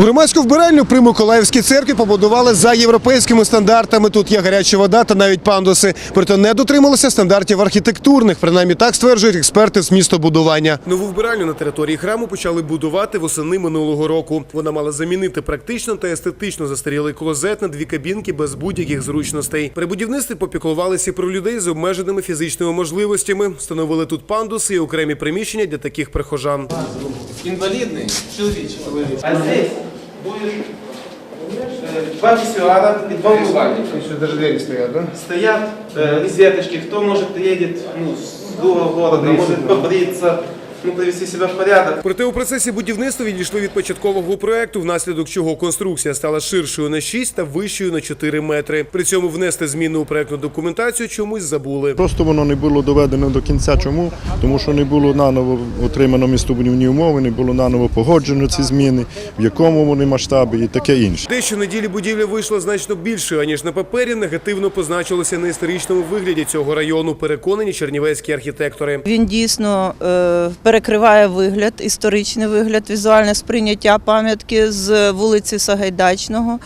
Громадську вбиральню при Миколаївській церкві побудували за європейськими стандартами. Тут є гаряча вода та навіть пандуси. Проте не дотрималися стандартів архітектурних. Принаймні так стверджують експерти з містобудування. Нову вбиральню на території храму почали будувати восени минулого року. Вона мала замінити практично та естетично застарілий клозет на дві кабінки без будь-яких зручностей. При будівництві попіклувалися про людей з обмеженими фізичними можливостями. Встановили тут пандуси і окремі приміщення для таких прихожан. Инвалидный человечек. А здесь два писсуара и два умывальника. Даже двери стоят, да? Стоят э, розеточки, кто может едет ну, с другого города, может побриться, ну, привести себя в порядок. Проте у процесі будівництва відійшли від початкового проекту, внаслідок чого конструкція стала ширшою на 6 та вищою на 4 метри. При цьому внести зміни у проектну документацію чомусь забули. Просто воно не було доведено до кінця. Чому? Тому що не було наново отримано містобудівні умови, не було наново погоджено ці зміни, в якому вони масштабі і таке інше. Те, що неділі будівля вийшла значно більшою, аніж на папері, негативно позначилося на історичному вигляді цього району, переконані чернівецькі архітектори. Він дійсно е, перекриває вигляд, історичний вигляд, візуальне сприйняття пам'ятки з вулиці Сагайдачного.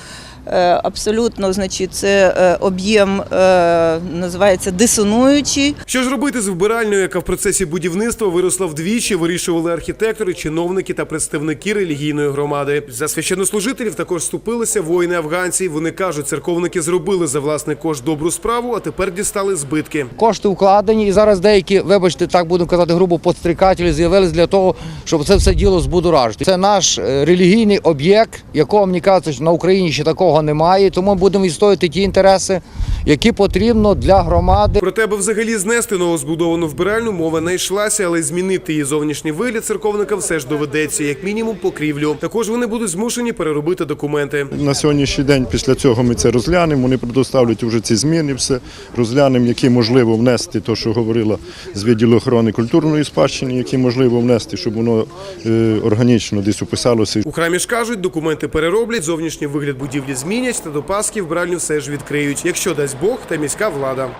Е, Абсолютно, значить, це е, об'єм е, називається дисонуючий. Що ж робити з вбиральною, яка в процесі будівництва виросла вдвічі, вирішували архітектори, чиновники та представники релігійної громади. За священнослужителів також вступилися воїни-афганці. Вони кажуть, церковники зробили за власний кошт добру справу, а тепер дістали збитки. Кошти вкладені, і зараз деякі, вибачте, так будемо казати, грубо подстрікателі з'явились для того, щоб це все діло збудоражити. Це наш релігійний об'єкт, якого мені кажеться, що на Україні ще такого немає. Тому будемо відстоювати ті інтереси, які потрібно для громади. Проте, аби взагалі знести новозбудовану вбиральню, мова не йшлася, але змінити її зовнішній вигляд церковника все ж доведеться, як мінімум покрівлю. Також вони будуть змушені переробити документи. На сьогоднішній день після цього ми це розглянемо. Вони предоставлять вже ці зміни, все розглянемо, які можливо внести, то що говорила з відділу охорони культурної спадщини, які можливо внести, щоб воно е, органічно десь описалося. У храмі ж кажуть, документи перероблять, зовнішній вигляд будівлі змінять та до Пасхи бральню все ж відкриють, якщо дасть Бог та міська влада.